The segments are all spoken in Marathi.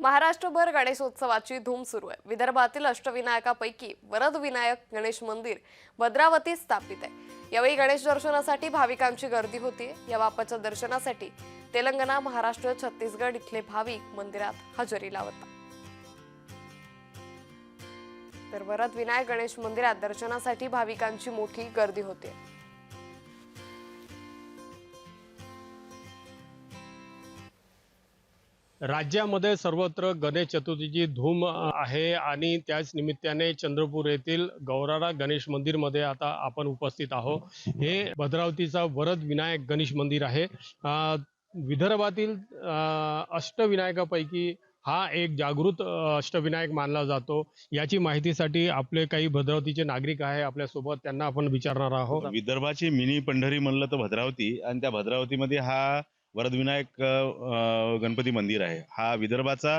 महाराष्ट्रभर गणेशोत्सवाची धूम सुरू आहे. विदर्भातील अष्टविनायकापैकी वरद विनायक गणेश मंदिर भद्रावतीत स्थापित आहे. यावेळी गणेश दर्शनासाठी भाविकांची गर्दी होती या बापाच्या दर्शनासाठी तेलंगणा महाराष्ट्र छत्तीसगड इथले भाविक मंदिरात हजेरी लावतात. तर वरद विनायक गणेश मंदिरात दर्शनासाठी भाविकांची मोठी गर्दी होते राज्यामध्ये सर्वत्र गणेश चतुर्थीची धूम आहे आणि त्याच निमित्ताने चंद्रपूर येथील गौरारा गणेश मंदिरमध्ये आता आपण उपस्थित आहोत. हे भद्रावतीचा वरद विनायक गणेश मंदिर आहे. विदर्भातील अष्टविनायकापैकी हा एक जागृत अष्टविनायक मानला जातो. याची माहितीसाठी आपले काही भद्रावतीचे नागरिक आहे. आपल्यासोबत त्यांना आपण विचारणार आहोत. विदर्भाची मिनी पंढरी म्हणलं तर भद्रावती. आणि त्या भद्रावतीमध्ये हा वरदविनायक गणपती मंदिर आहे. हा विदर्भाचा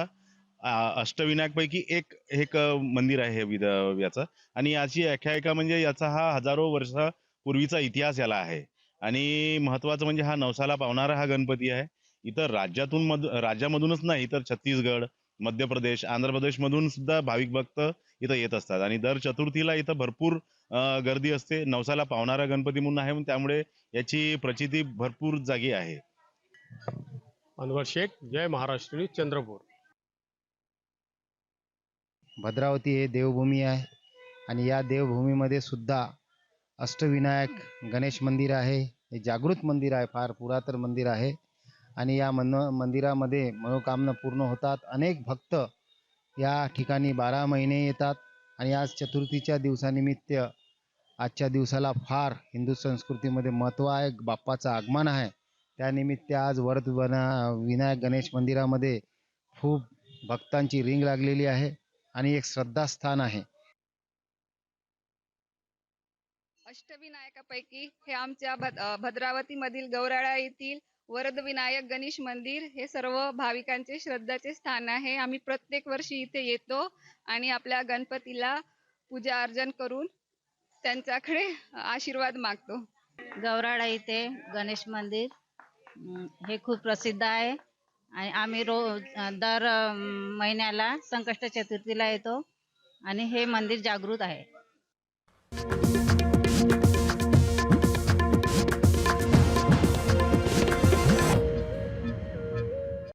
अष्टविनायकपैकी एक एक मंदिर आहे विद याचं. आणि याची आख्यायिका म्हणजे याचा हा हजारो वर्षापूर्वीचा इतिहास याला आहे. आणि महत्त्वाचं म्हणजे हा नवसाला पावणारा हा गणपती आहे. इतर राज्यातून मध राज्यामधूनच नाही तर छत्तीसगड मध्य प्रदेश आंध्र प्रदेशमधून सुद्धा भाविक भक्त इथं येत असतात. आणि दर चतुर्थीला इथं भरपूर गर्दी असते. नवसाला पावणारा गणपती म्हणून आहे त्यामुळे याची प्रचिती भरपूर जागी आहे. अनवर शेख जय महाराष्ट्र न्यूज, चंद्रपूर. भद्रावती हे देवभूमी आहे आणि या देवभूमीमध्ये सुद्धा अष्टविनायक गणेश मंदिर आहे. हे जागृत मंदिर आहे फार पुरातन मंदिर आहे. आणि या मन मंदिरामध्ये मनोकामना पूर्ण होतात. अनेक भक्त या ठिकाणी बारा महिने येतात आणि आज चतुर्थीच्या दिवसानिमित्त आजच्या दिवसाला फार हिंदू संस्कृतीमध्ये महत्त्व आहे. बाप्पाचं आगमन आहे. त्यानिमित्त आज वरद वना विनायक गणेश मंदिरामध्ये खूप भक्तांची रिंग लागलेली आहे आणि एक श्रद्धास्थान आहे. अष्टविनायकापैकी हे आमच्या भद अ, भद्रावतीमधील गौराळा येथील वरदविनायक गणेश मंदिर हे सर्व भाविकांचे श्रद्धाचे स्थान आहे. आम्ही प्रत्येक वर्षी इथे येतो आणि आपल्या गणपतीला पूजा अर्चन करून त्यांच्याकडे आशीर्वाद मागतो. गौराडा इथे गणेश मंदिर. हे खूप प्रसिद्ध आहे. आणि आम्ही रोज दर महिन्याला संकष्ट चतुर्थीला येतो. आणि हे मंदिर जागृत आहे.